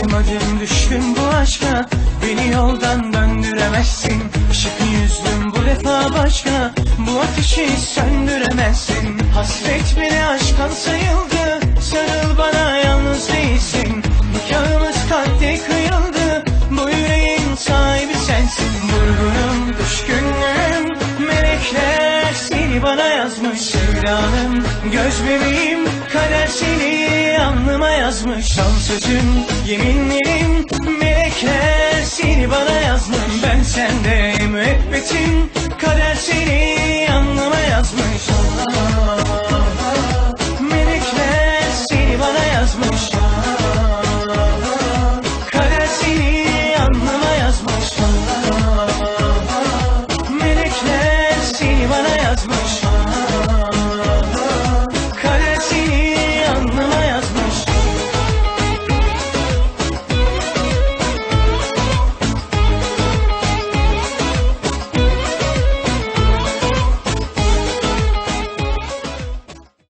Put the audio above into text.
Adım adım düştüm bu aşka Beni yoldan döndüremezsin. Şıklı yüzlüm bu defa başka Bu ateşi söndüremezsin. Hasret bile aşkan sayıldı Sarıl bana yalnız değilsin. Nikahımız kalpte kıyıldı Bu yüreğin sahibi sensin. Vurgunum, düşkünlüğüm Melekler seni bana yazmış. Sevdanım, göz bebeğim Kader seni anlamış yazmış. Şansözüm Yeminlerim melekler seni bana yazmış. Ben sende müebbetim kader seni anlama yazmış. Melekler seni bana yazmış. Kader seni anlama yazmış. Melekler seni bana yazmış.